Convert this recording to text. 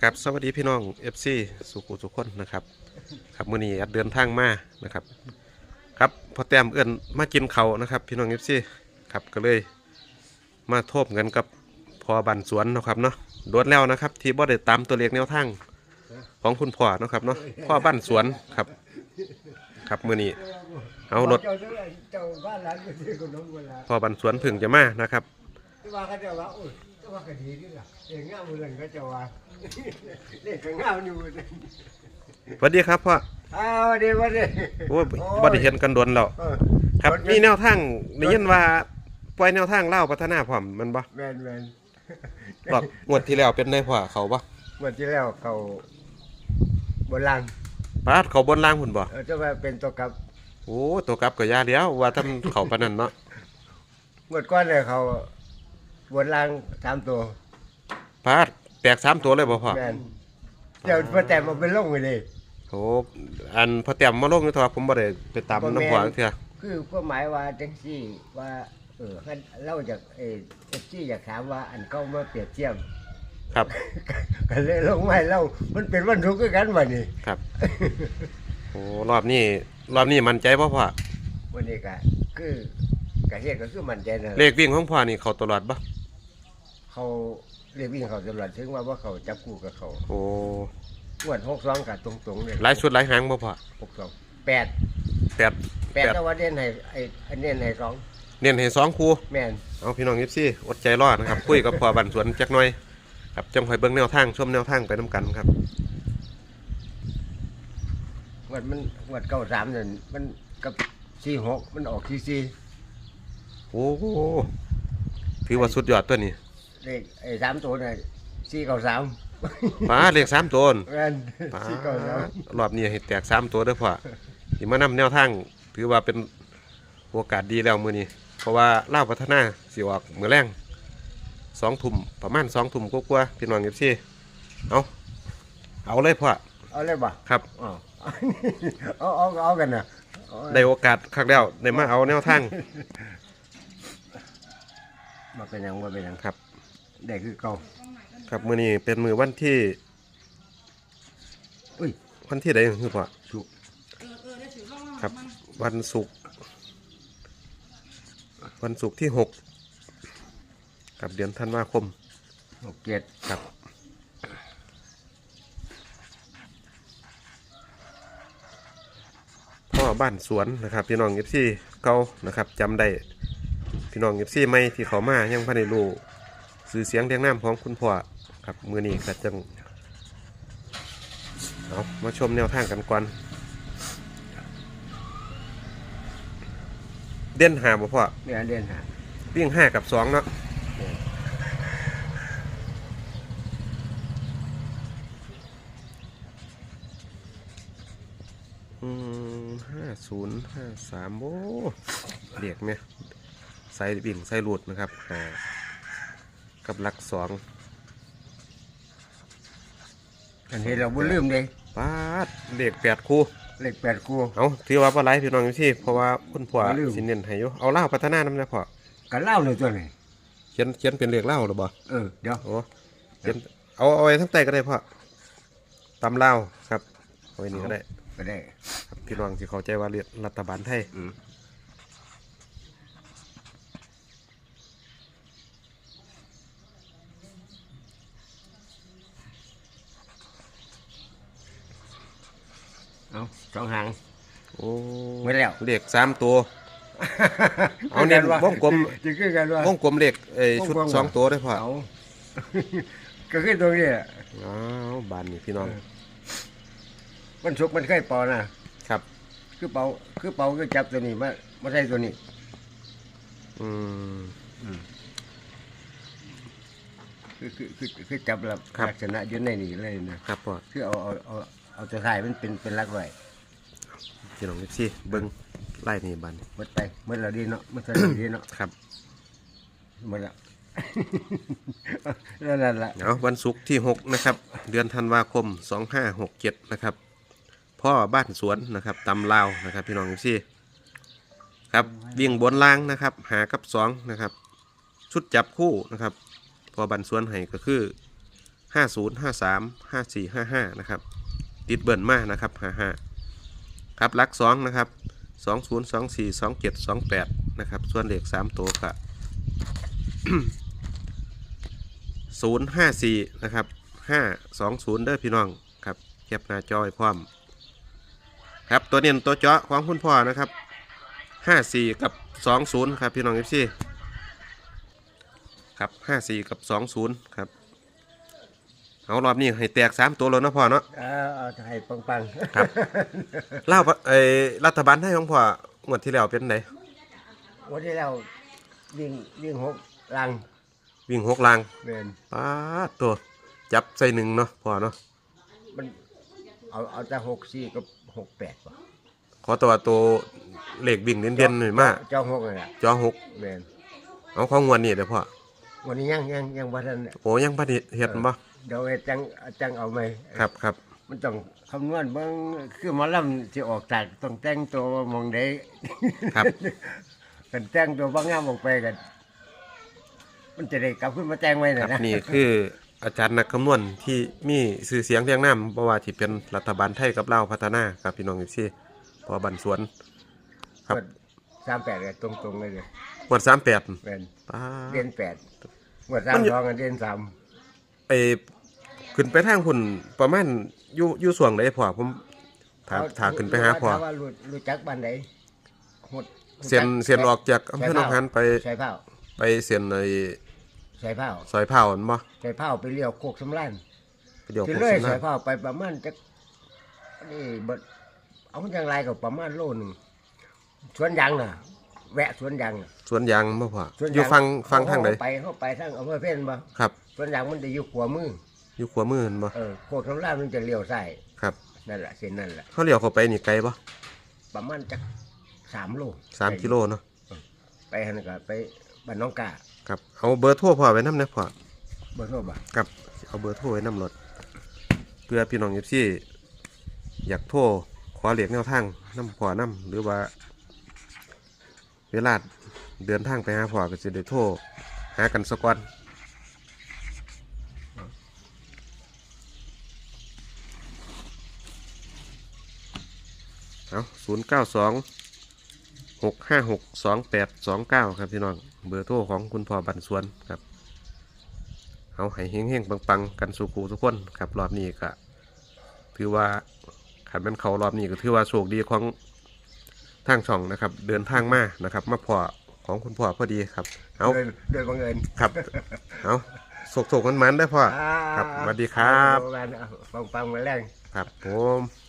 ครับสวัสดีพี่น้อง FC สุขุสุขคนนะครับ ครับมื้อนี้อัดเดินทางมานะครับ ครับพอแต้มเอื้อนมากินเขานะครับ พี่น้อง FC ครับก็เลยมาโทบกันกับพอบันสวนนะครับเนาะโดนแล้วนะครับ ที่บ่ได้ตามตัวเลขแนวทางของคุณพ่อเนาะครับเนาะพ่อบ้านสวนครับ ครับมื้อนี้เอารถเจ้าเจ้าบ้านหลังก็ซื้อขนมเวลาพ่อบันสวนพึ่งจะมานะครับ ที่ว่าเขาจะว่าโอ้ย ก็ว่าก็ดีนี่ล่ะเองง่ามมือนั่นก็จะว่าเล่นกันง่ามอยู่นั่นสวัสดีครับพ่ออ้าวเดี๋ยวมาเดี๋ยวโอ้ยบ่ได้เห็นกันโดนแล้วเออครับมีแนวทางได้ยินว่าปล่อยแนวทางเล่าวพัฒนาพร้อมมันบ่แมนแมนรอบงวดที่แล้วเป็นในพ่อเขาบ่เมื่อที่แล้วเขาบนลังปาดเขาบนล่างพุ่นบ่เออจะมาเป็นตัวกับโอ้ตัวกลับก็ยาเดียวว่าทำเขาปานนั้นเนาะ เมื่อก้อนเลยเขา บนลังสามตัวปาดแตกสามตัวเลยบ่พ่อแมนเจ้าพอแต่มาเป็นลงไปเลย โอ้อันพอเตรียมมาลงนี่ทว่าผมบ่ได้ไปตามน้ำพ่อจักเทื่อคือความหมายว่าจังซี่ว่า เออให้เล่าจากเอเอฟซีอยากถามว่าอันเก้ามาเปรียบเทียบ ครับก็เลยลงไม้เล่ามันเป็นวันทุกข์คือกันวันนี้ ครับ โอ้รอบนี้รอบนี้มั่นใจบ่พ่อวันนี้ก็คือ กระเฮ็ดก็คือมันใจนะเลขวิ่งของพ่อนี่เขาตลอดบ่เขาเรียกวิ่งเขาตลอดถึงว่าว่าเขาจับคู่กับเขาโอ้งวดหกสองกับตรงๆเนี่ยหลายชุดหลายหางบ่พ่อหกสองแปดแปดแปดแต่ว่าเด่นให้ไอ้ไอ้เน้นให้สองเน้นให้สองคู่แม่นเอาพี่น้องยิปซี่อดใจรอดนะครับ คุยกับพ่อบันสวนจักหน่อยครับจังคอยเบิ่งแนวทางชมแนวทางไปน้กันครับงวดมันงวดเก้าสามเนี่ยมันกับสี่หกมันออกสี่สี่ โอ้โหถือว่าสุดยอดตัวนี้เลขไอ้สามตัวเนี่ยสี่เก้าสามป้าเลขสามตัวน่ะแม่นป้าสี่เก้าสามรอบนี้ให้แตกสามตัวเด้อพ่อที่มานำแนวทาง ถือว่าเป็นโอกาสดีแล้วมือนี้ เพราะว่าล่าวพัฒนาสิออกมือแรงสองทุ่มประมาณสองทุ่มกว่าๆพี่น้องยิปซี่เอาเอาเลยพ่อเอาเลยบ่ครับอ๋อเอาเอาเอากันนะเอาได้โอกาสครั้งแล้วได้มาเอาแนวทาง มาเป็นหยังมาเป็นหยังครับได้คือเก่าครับมือนี้เป็นมือวันที่อุ้ยวันที่ใดคือพ่อสุกครับ วันศุกร์วันศุกร์ที่หกกับเดือนธันวาคมหกเจ็ดครับพ่อบ้านสวนนะครับพี่น้องเอฟซีเก่านะครับจำได้ พี่น้องเอฟซีไม่ที่เขามายังพันในรู้สื่อเสียงเรียงน้ำของคุณพ่อครับมือนี้ก็จังเอามาชมแนวทางกันก่อนเด่นหาบ่พ่อเนี่ยเด่นหาวิ่งห้ากับสองเนาะอืมห้าศูนย์ห้าสามโอ้เรียกเนี่ย ใส่วิ่งใส่หลุดนะครับหากับหลักสองอันนี้เราบ่ลืมเลยปาดเรียกแปดคู่เลขแปดคู่ เอาถือว่าปลาไหลพี่น้องอยู่ที่เพราะว่าคุณพ่อบ่ลืม สิเน้นให้อยู่เอาเล่าวพัฒนานำนะพ่อกันเล่าเลยตัวนี้เขียนเขียนเป็นเลขเล่าวหรือบ่เออเดี๋ยวโอ้เขียนเอาเอาไว้ทั้งใต้ก็ได้พ่อตำเล่าวครับเอาไว้นี่ก็ได้ ก็ได้ ครับพี่น้องที่เข้าใจว่าเรียนรัฐบาลไทยอืม เอาสองหาง โอ้ไม่แล้ว เลขสามตัว เอาเนี่ยวงกลม จะคือกันว่าวงกลมเลขเอ้ยชุดวงกลมสองตัวได้พ่อเอา ก็คือตรงนี้แหละอ้าวบานนี่พี่น้องมันสุกมันเคยเป่านะครับ คือเป่าคือเป่าคือจับตัวนี้มามาใส่ตัวนี้ อืม คือคือคือคือจับลัครับ ลักษณะอยืนในนี่เลยนะครับพ่อ คือเอาเอาเอา เอาตัวท้ายมันเป็นเป็นลักไว้พี่น้องที่เบิ้งไล่นี่บานนี่หมดไปหมดแล้วดีเนาะหมดแล้วดีเนาะครับหมดแล้วนั่นแหละเอาวันศุกร์ที่ 6 นะครับ เดือนธันวาคม 2567 นะครับ พ่อบ้านสวนนะครับตำลาวนะครับ พี่น้องที่ครับวิ่งบนล่างนะครับ หากับสองนะครับ ชุดจับคู่นะครับ พอบันสวนให้ก็คือห้าศูนย์ห้าสามห้าสี่ห้าห้านะครับ ติดเบิ่นมากนะครับห้าห้าครับลักสองนะครับสองศูนย์สองสี่สองเจ็ดสองแปดนะครับ ส่วนเลขสามตัวก็ศูนย์ห้าสี่นะครับห้าสองศูนย์เด้อพี่น้องครับเก็บหน้าจอยพร้อมครับตัวเนียนตัวเจาะของคุณพ่อนะครับห้าสี่กับสองศูนย์ครับพี่น้องเอฟซีครับห้าสี่กับสองศูนย์ครับ เอารอบนี้ให้แตกสามตัวแล้วเนาะพ่อเนาะเอาเอาให้ปังๆครับเล่าไอ้รัฐบาลให้ของพ่องวดที่แล้วเป็นไงวันที่เราวิ่งวิ่งหกลังวิ่งหกลางเดินป้าดตัวจับใส่หนึ่งเนาะพ่อเนาะมันเอาเอาแต่หกสี่กับหกแปดว่ะขอตัวตัวเลขวิ่งเด่นๆหน่อยมากเจ้าหกเลยอะจอหกเดินเอาของงวดนี้เดี๋ยวพ่อวันนี้ยังยังยังวันนั้น โอ้ยังพันเฮ็ดบ่ เดี๋ยวให้จังจังเอาไหมครับครับมันต้องคำนวณเบิ่งคือหมอลำที่ออกจากต้องแต่งตัวว่ามองได้ครับ กันแต่งตัวบ้างงามออกไปกันมันจะได้กลับขึ้นมาแต่งไว้คน่ะรับนะนี่คืออาจารย์นักคำนวณที่มีชื่อเสียงเรียงนามบ่ว่าที่เป็นรัฐบาลไทยกับลาวพัฒนาครับพี่น้องอีกทีพอบันสวน ครับ สามแปดเลยตรงๆเลยเลยงวดสามแปดเป็นป้าเดือนแปดหมดสามมันอยู่สองกันเดือนสาม ไอ ขึ้นไปทางหุ่นประมาณอยู่อยู่ส่วงไหนพอผมถาถาขึ้นไปหาพอถ้ว่ารู้รู้จักบ้านไหนหดเสียนเสียนออกจากอำเภอหนองหานไปใส่เผาไปเสียนในใส่เผาซอยเผาอันบ่ใส่เผาไปเลี้ยวโคกสำลันไปเดี๋ยวที่ผมเลยสิใส่นะเผาไปประมาณจักนี่เบิดเอาอย่างไรก็ประมาณโลหนึ่งสวนยางน่ะ แวะสวนยางน่ะสวนยางบ่พอสวนอยู่ยางฟังฟังทางไหนเขไปเข้าไปทางอำเภอเพ่นบ่ครับสวนยางมันจะอยู่ขวามือ อยู่ขวามือเห็นบ่เออโคกสำลันมันจะเลี้ยวซ้ายครับนั่นแหละเส้นนั่นแหละเขาเลี้ยวเข้าไปนี่ไกลบ่ประมาณจักสามโลสามกิโลเนาะไปหันก็ไปบ้านน้องกาครับเอาเบอร์โทรพ่อไว้นำนะพ่อบ่โทษบ่ครับเอาเบอร์โทรไว้นำรถเพื่อพี่น้องเอฟซีอยากโทรขอเหลียกแนวทางน้ำพ่อน้ำหรือว่า เวลาเดินทางไปหาพ่อก็จะได้โทรหากันสก่อน เอาศูนย์เก้าสองหกห้าหกสองแปดสองเก้าครับพี่น้องเบอร์โทรของคุณพ่อบันสวนครับ เอาให้เฮงๆปังๆ กันสู่กูทุกคนครับรอบนี้ก็ถือว่าขันเป็นเขารอบนี้ก็ถือว่าโชคดีของทางช่องนะครับ เดินทางมานะครับ มาพอของคุณพ่อพอดีครับ เอาโดยโดยบังเอิญครับ เอาโศกๆมันๆได้อพ่อ ครับสวัสดีครับฟังฟังๆมาแรง ครับผม